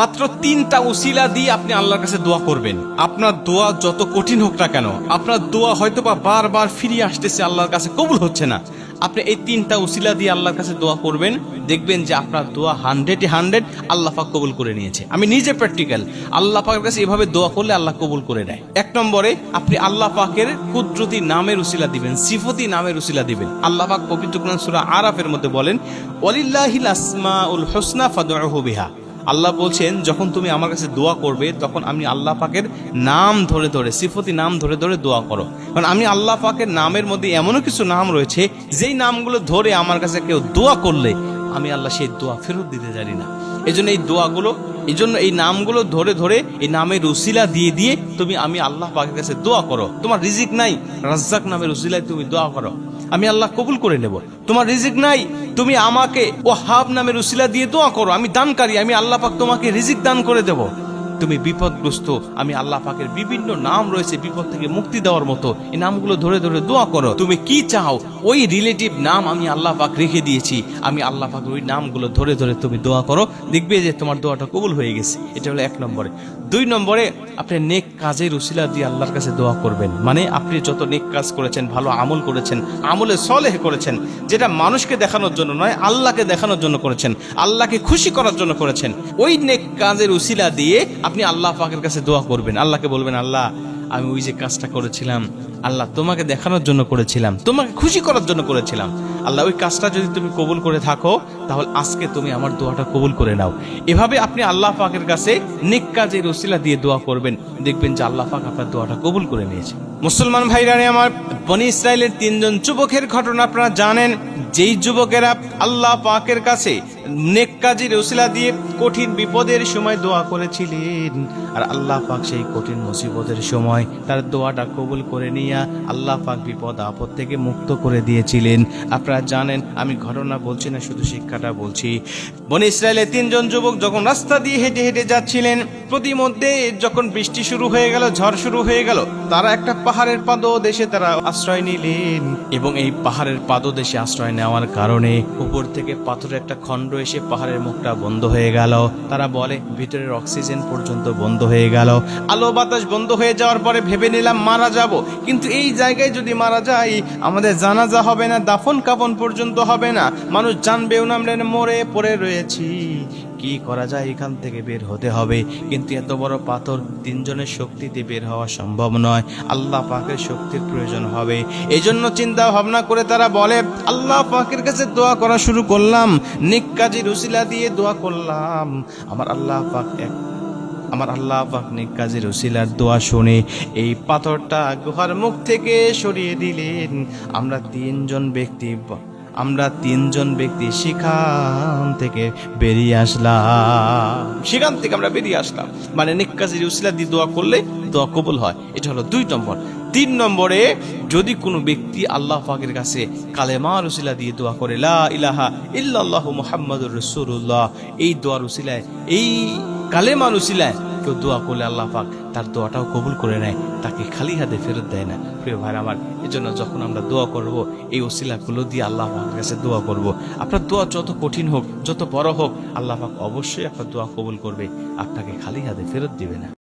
মাত্র তিনটা উসিলা দিয়ে আপনি আল্লাহর কাছে দোয়া করবেন। আপনার দোয়া যত কঠিন হোক না কেন, আপনার দোয়া হয়তো বা বারবার ফিরিয়ে আসতেছে আল্লাহর কাছে, কবুল হচ্ছে না। আপনি এই তিনটা উসিলা দিয়ে আল্লাহর কাছে দোয়া করবেন, দেখবেন যে আপনার দোয়া হান্ড্রেডে হান্ড্রেড আল্লাহ পাক কবুল করে নিয়েছে। আমি নিজে প্র্যাকটিক্যাল, আল্লাহ পাকের কাছে এভাবে দোয়া করলে আল্লাহ কবুল করে নেয়। এক নম্বরে, আপনি আল্লাহ পাকের কুদরতি নামের উসিলা দিবেন, সিফতি নামের উসিলা দিবেন। আল্লাহ পাক পবিত্র কোরআন সূরা আরাফের মধ্যে বলেন, ওয়ালিল্লাহিল আসমাউল হুসনা ফাদউহু বিহা। আল্লাহ বলছেন, যখন তুমি আমার কাছে দোয়া করবে, তখন আমি আল্লাহ পাকের নাম ধরে ধরে, সিফতি নাম ধরে ধরে দোয়া করো। কারণ আমি আল্লাহ পাকের নামের মধ্যে এমনও কিছু নাম রয়েছে, যেই নামগুলো ধরে আমার কাছে কেউ দোয়া করলে, আমি আল্লাহ সেই দোয়া ফেরত দিতে জানি না। এই জন্য এই দোয়াগুলো, এই জন্য এই নামগুলো ধরে ধরে, এই নামের উসিলা দিয়ে দিয়ে তুমি আমি আল্লাহ পাকের কাছে দোয়া করো। তোমার রিজিক নাই, রাজ্জাক নামের উসিলায় তুমি দোয়া করো। আমি আল্লাহ কবুল করে নেব। তোমার রিজিক নাই, তুমি আমাকে ও হাব নামের উসিলা দিয়ে দোয়া করো, আমি দানকারী, আমি আল্লাহ পাক তোমাকে রিজিক দান করে দেব। তুমি বিপদগ্রস্ত, আমি আল্লাহ পাকের বিভিন্ন নাম রয়েছে বিপদ থেকে মুক্তি দেওয়ার মতো, এই নামগুলো ধরে ধরে দোয়া করো। তুমি কি চাও ওই রিলেটিভ নাম আমি আল্লাহ পাক রেখে দিয়েছি। আমি আল্লাহ পাক ওই নামগুলো ধরে ধরে তুমি দোয়া করো, দেখবে যে তোমার দোয়াটা কবুল হয়ে গেছে। এটা হলো এক নম্বরে। দুই নম্বরে, আপনি নেক কাজের উসিলা দিয়ে আল্লাহর কাছে দোয়া করবেন। মানে আপনি যত নেক কাজ করেছেন, ভালো আমল করেছেন, আমলে সলেহ করেছেন, যেটা মানুষকে দেখানোর জন্য নয়, আল্লাহকে দেখানোর জন্য করেছেন, আল্লাহকে খুশি করার জন্য করেছেন। ওই নেক কাজের উসিলা দিয়ে আপনি আল্লাহ পাকের কাছে দোয়া করবেন। আল্লাহকে বলবেন, আল্লাহ আমি ওই যে কাজটা করেছিলাম, আল্লাহ তোমাকে দেখানোর জন্য করেছিলাম, তোমাকে খুশি করার জন্য করেছিলাম। আল্লাহ, ওই কাজটা যদি তুমি কবুল করে থাকো, তাহলে আজকে তুমি আমার দোয়াটা কবুল করে নাও। এভাবে আপনি আল্লাহ পাকের কাছে নেক কাজের ওসিলা দিয়ে দোয়া করবেন। দেখবেন যে আল্লাহ পাক আপনার দোয়াটা কবুল করে নিয়েছে। মুসলমান ভাইরানে, আমার বনি ইসরায়েলের তিনজন যুবকের ঘটনা আপনারা জানেন। যেই যুবকেরা আল্লাহ পাকের কাছে নেক কাজের ওসিলা দিয়ে কঠিন বিপদের সময় দোয়া করেছিলেন। আর আল্লাহ পাক সেই কঠিন মুসিবতের সময় তার দোয়াটা কবুল করে নিয়ে আল্লাহ পাক বিপদ আপদ থেকে মুক্ত করে দিয়েছিলেন। আপনারা জানেন, আমি ঘটনা বলছি না, শুধু শিক্ষাটা বলছি। বনে ইসরায়েলের তিনজন যুবক যখন রাস্তা দিয়ে হেঁটে হেঁটে যাচ্ছিলেন প্রতিমধ্যে যখন বৃষ্টি শুরু হয়ে গেল, ঝড় শুরু হয়ে গেল, তারা একটা পাহাড়ের পাদদেশে তারা আশ্রয় নিলেন। এবং এই পাহাড়ের পাদদেশে আশ্রয় নেওয়ার কারণে উপর থেকে পাথরের একটা খণ্ড এসে পাহাড়ের মুখটা বন্ধ হয়ে গেল। তারা বলে, ভিতরের অক্সিজেন পর্যন্ত বন্ধ হয়ে গেল। আলো বাতাস বন্ধ হয়ে যাওয়ার পরে ভেবে নিলাম, মারা যাব। কিন্তু এই জায়গায় যদি মারা যাই, আমাদের জানাজা হবে না দাফন কাফন পর্যন্ত হবে না। মানুষ জানবেও না আমরা মরে পড়ে রয়েছি। কি করা যায় এখান থেকে বের হতে হবে। কিন্তু এত বড় পাথর তিনজনের শক্তিতে বের হওয়া সম্ভব নয়। আল্লাহ পাকের শক্তির প্রয়োজন হবে। এই জন্য চিন্তা ভাবনা করে তারা বলে, আল্লাহ পাকের কাছে দোয়া করা শুরু করলাম। নিক কাজী রুসিলা দিয়ে দোয়া করলাম। আমার আল্লাহ পাক এক, আমার আল্লাহ পাক নেক কাজের ওসিলার দোয়া শুনে এই পাথরটা গুহার মুখ থেকে সরিয়ে দিলেন। আমরা তিনজন ব্যক্তি আমরা তিনজন ব্যক্তি সেখান থেকে বেরিয়ে আসলাম। সেখান থেকে আমরা বেরিয়ে আসলাম। মানে নেক কাজের ওসিলা দিয়ে দোয়া করলে দোয়া কবুল হয়। এটা হলো দুই নম্বর। তিন নম্বরে, যদি কোনো ব্যক্তি আল্লাহ পাকের কাছে কালেমার উসিলা দিয়ে দোয়া করে, লা ইলাহা ইল্লাল্লাহু মুহাম্মাদুর রাসূলুল্লাহ এই দোয়ার উসিলায় এই কালেমার উসিলায় কেউ দোয়া করলে আল্লাহ পাক তার দোয়াটাও কবুল করে নেয়, তাকে খালি হাতে ফেরত দেয় না। প্রিয় ভাই আমার এই জন্য যখন আমরা দোয়া করব, এই ওসিলাগুলো দিয়ে আল্লাহ পাকের কাছে দোয়া করব। আপনার দোয়া যত কঠিন হোক, যত বড় হোক, আল্লাহ পাক অবশ্যই আপনার দোয়া কবুল করবে, আপনাকে খালি হাতে ফেরত দিবে না।